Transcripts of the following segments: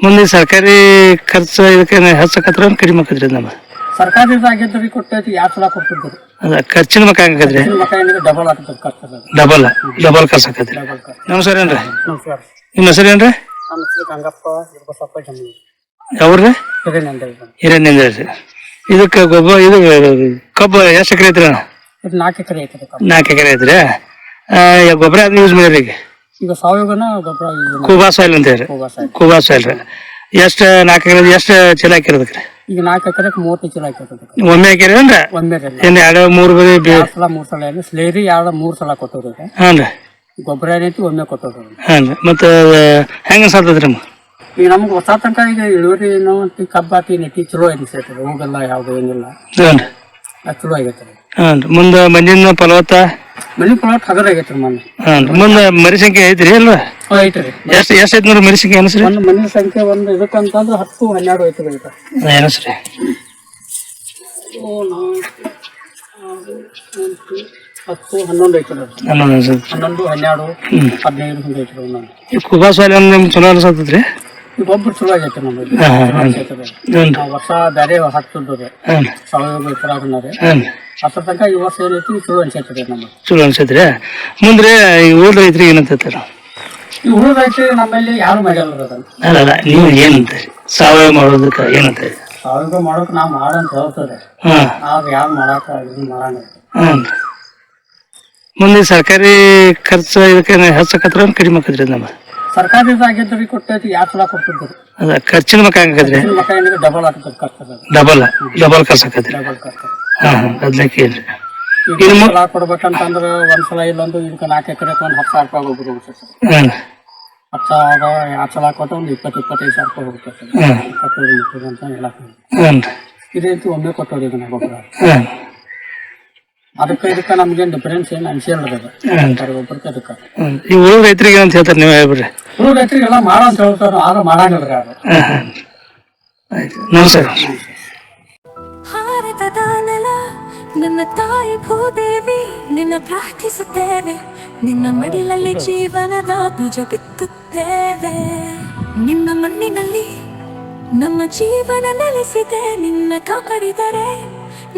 ಮುಂದೆ ಸರ್ಕಾರಿ ಖರ್ಚು ಇದಕ್ಕೆ ಹೆಚ್ಚಕತ್ರ ಕಡಿಮೆ ಆಕತ್ರಿ ನಮ್ಮ ಕೊಟ್ಟೈತಿ ಸಲ ಅದ ಖರ್ಚಿನ ಮಕ್ಕ ಹಂಗಾಕತ್ರಿ ಡಬಲ್ ಆಗ್ತದೆ ಖರ್ಚು ಡಬಲ್ ಡಬಲ್ ಖರ್ಚು ಆಕತ್ರಿ ನಮಸ್ಕಾರ ಏನ್ರಿ? ನಮಸ್ಕಾರ ನಿಮ್ಮ ಹೆಸರು ಏನ್ರಿ? ನಮ್ಮ ಹೆಸರು ಗಂಗಪ್ಪ ಇರ್ಬಸಪ್ಪ ಜಮೀನು. ಯಾವ್ರಿ ಹಿರೇನಂದ ಇದಕ್ಕೆ ಗೊಬ್ಬರ ಇದು ಕಬ್ಬು ಎಷ್ಟು ಎಕರೆ ಐತ್ರಿ ನಾಲ್ಕು ಎಕರೆ ಐತ್ರಿ. ನಾಲ್ಕು ಎಕರೆ ಐತ್ರಿ. ಗೊಬ್ಬರ ಅದನ್ನ ಯೂಸ್ ಮಾಡಿರಿ ಈಗ? ಈಗ ಸಾವಯವನ ಗೊಬ್ಬರ ಕೂಬಾ ಸಾಯಿಲ್ ಅಂತ ಹೇಳಿ ಕೂಬಾ ಸಾಯಿಲ್. ರೀ. ಎಷ್ಟು ನಾಲ್ಕು ಎಕರೆ ಎಷ್ಟು ಚೀಲ ಹಾಕಿರೋದಕ್ಕೆ ಈಗ ನಾಲ್ಕು ಎಕರೆಗೆ ಮೂವತ್ತು ಚೀಲ ಹಾಕಿರ್ತದೆ ಒಮ್ಮೆ ಹಾಕಿರಿ ಅಂದ್ರೆ ಒಮ್ಮೆ ಏನು ಎರಡು ಮೂರು ಬದಿ ಎರಡು ಸಲ ಮೂರು ಸಲ ಏನು ಸ್ಲೇರಿ ಎರಡು ಮೂರು ಸಲ ಕೊಟ್ಟೋದು ಹಾಂ ರೀ ಗೊಬ್ಬರ ಏನೈತಿ ಒಮ್ಮೆ ಕೊಟ್ಟೋದು ಹಾಂ ರೀ ಮತ್ತು ಹೆಂಗೆ ಸಾಧ್ತದ್ರಿ ರೀ ಈಗ ನಮ್ಗೆ ಹೊಸ ತನಕ ಈಗ ಇಳುವರಿ ಏನೋ ಅಂತ ಕಬ್ಬಾಕಿ ನೆಟ್ಟಿ ಚಲೋ ಅನಿಸ್ತೈತೆ ಹೋಗಲ್ಲ ಯಾವುದು ಏನಿಲ್ಲ. ಹಾಂ ರೀ ಚಲೋ ಆಗೈತೆ ಹಾಂ ರೀ ಮುಂದೆ ಮಣ್ಣಿನ ಫಲವತ್ತ ಮನೆ ಕೊಳಟ್ ಹಗರ ಆಗೈತ್ರಿ ಮೊನ್ನೆ. ಮುಂದೆ ಮರಿ ಸಂಖ್ಯೆ ಐತ್ರಿ ಅಲ್ವಾ ಹ್ಞೂ ಐತೆ ರೀ ಎಷ್ಟು ಎಷ್ಟು ಐತಿ ನೋಡ್ರಿ ಮರಿ ಸಂಖ್ಯೆ ಅನಸ್ರಿ? ಒಂದು ಮನೆ ಸಂಖ್ಯೆ ಒಂದು ಇದಕ್ಕಂತಂದ್ರೆ ಹತ್ತು ಹನ್ನೆರಡು ಐತ್ರಿ ಐತ್ರಿ ಈಗ ಅನಸ್ರಿ. ಹತ್ತು ಹನ್ನೊಂದು ಐತ್ರಿ ಹನ್ನೊಂದು ಅನ್ಸತ್ರಿ ಹನ್ನೊಂದು ಹನ್ನೆರಡು ಹದಿನೈದು ಹಿಂಗೆ ಐತ್ರಿ ಒಂದೊಂದು. ಈ ಕುಬಾ ಸಾಯಿಲ್ ನಿಮ್ಗೆ ಚಲೋ ಅನ್ಸತ್ತದ್ರಿ ಈ ಗೊಬ್ಬರ ಚಲೋ ಆಗೈತೆ ನಮ್ಮಲ್ಲಿ ಹೊಸ ನಾವು ವರ್ಷ ಬೇರೆ ಹಾಕ್ತಿದ್ದು ಸಾವಯವ ಗೊಬ್ಬರ ಅದ್ರ ತನಕ ಈ ವರ್ಷ ಏನೈತಿ ಚಲೋ ಅನ್ಸೈತೆ ರೀ ನಮಗೆ. ಚಲೋ ಅನ್ಸೈತ್ರಿ. ಮುಂದ್ರೆ ಈ ಊರ್ ರೈತ್ರಿಗೆ ಏನಂತಾರ ಈ ಹುಡುಗ ರೈತ ನಮ್ಮಲ್ಲಿ ಯಾರು ಮಾಡ್ಯಾರ ಅಲ್ಲ ಅಲ್ಲ ನೀವು ಏನಂತ ಸಾವಯವ ಮಾಡೋದಕ್ಕೆ ಏನಂತ ಸಾವಯವ ಮಾಡೋಕೆ ನಾವು ಮಾಡಂತ ಹೇಳ್ತದೆ ನಾವು ಯಾರು ಮಾಡಾಕ ಇದು ಮಾಡಂಗ ಮುಂದೆ ಸರ್ಕಾರಿ ಖರ್ಚು ಇದಕ್ಕೆ ಹೆಚ್ಚಕತ್ರ ಕಡಿಮೆ ಆಕತ್ರಿ ನಮ್ಮ ಸರ್ಕಾರದಿಂದ ಆಗಿದ್ರಿ ಕೊಟ್ಟೈತಿ ಯಾವ ಸಲ ಕೊಡ್ತಿದ್ರು ಅದ ಖರ್ಚಿನ ಮಕ್ಕ ಹೆಣ್ಣು ಮಕ್ಕ ಏನಿದೆ ಡಬಲ್ ಆಗ್ತದೆ ಖರ್ಚು. ಡಬಲ್ ಡಬಲ್ ಖರ್ಚು ಆಕತ್ರಿ ಡಬಲ್ ಖರ್ಚು. ಹಾಂ ಹಾಂ ಅದ್ಲಕ್ಕೆ ಏನ್ರಿ ಈಗ ಒಂದ್ ಸಲ ಕೊಡ್ಬೇಕಂತಂದ್ರೆ ಒಂದ್ಸಲ ಇಲ್ಲೊಂದು ಇದಕ್ಕೆ ನಾಲ್ಕು ಎಕರೆ ಒಂದು ಹತ್ತು ಸಾವಿರ ರೂಪಾಯಿ ಗೊಬ್ಬರ ಹೋಗ್ತದೆ ಹಾಂ. ಹತ್ತು ಸಾವಿರ ಎರಡು ಸಲ ಕೊಟ್ಟು ಒಂದು ಇಪ್ಪತ್ತು ಇಪ್ಪತ್ತೈದು ಸಾವಿರ ರೂಪಾಯಿ ಹೋಗುತ್ತೆ ಹಾಂ. ಇಪ್ಪತ್ತೈದು ಮುಪ್ಪತ್ತು ಅಂತ ಎಲ್ಲ ಹಾಂ. ಇದೇ ರೀತಿ ಒಮ್ಮೆ ಕೊಟ್ಟೋದು ಇದನ್ನ ಗೊಬ್ಬರ ಹಾಂ. ಅದಕ್ಕೆ ಇದಕ್ಕೆ ನಮ್ಗೇನು ಡಿಫರೆನ್ಸ್ ಏನು ಅನ್ಸಿಲ್ಲ ಗೊಬ್ಬರಕ್ಕೆ ಅದಕ್ಕೆ. ಈ ಊರ್ ರೈತರಿಗೆ ಅಂತ ಹೇಳ್ತಾರೆ ನೀವು ಹೇಳ್ಬಿಡ್ರಿ. ಹುಡುಗ ರೈತರಿಗೆಲ್ಲ ಮಾಡೋ ಅಂತ ಹೇಳ್ತಾರೆ ಆದ್ರೆ ಮಾಡಂಗಿಲ್ಲ ಯಾರು ಆಯ್ತು ನಮಸ್ಕಾರ. ಭಾರತದ ನೆಲ ನನ್ನ ತಾಯಿ ಭೂದೇವಿ ನಿನ್ನ ಪ್ರಾರ್ಥಿಸುತ್ತೇವೆ. ನಿನ್ನ ಮಡಿಲಲ್ಲಿ ಜೀವನದ ಬೀಜ ಬಿತ್ತುತ್ತೇವೆ. ನಿನ್ನ ಮಣ್ಣಿನಲ್ಲಿ ನಮ್ಮ ಜೀವನ ನೆಲೆಸಿದೆ. ನಿನ್ನ ಕಾಪಾಡಿದರೆ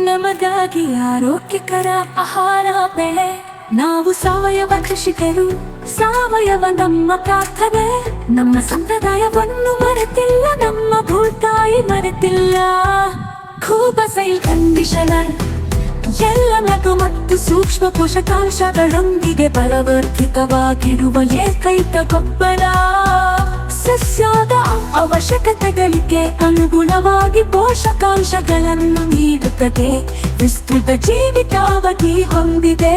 ನಮಗಾಗಿ ಆರೋಗ್ಯಕರ ಆಹಾರ ಬೆಳೆ. ನಾವು ಸಾವಯವ ಕೃಷಿಕರು ಸಾವಯವ ನಮ್ಮ ಪ್ರಾರ್ಥನೆ ನಮ್ಮ ಸಂಪ್ರದಾಯವನ್ನು ಮರೆತಿಲ್ಲ, ನಮ್ಮ ಭೂತಾಯಿ ಮರೆತಿಲ್ಲ. ಖೂಬಸೈಲ್ ಕಂಡೀಷನರ್, ಎಲ್ಲ ನಗು ಮತ್ತು ಸೂಕ್ಷ್ಮ ಪೋಷಕಾಂಶಗಳೊಂದಿಗೆ ಪರವರ್ತಿತವಾಗಿರುವ ಏಕೈಕ ಗೊಬ್ಬರ ಸಸ್ಯದ ಅವಶ್ಯಕತೆಗಳಿಗೆ ಅನುಗುಣವಾಗಿ ಪೋಷಕಾಂಶಗಳನ್ನು ನೀಡುತ್ತದೆ. ವಿಸ್ತೃತ ಜೀವಿತಾವಧಿ ಹೊಂದಿದೆ.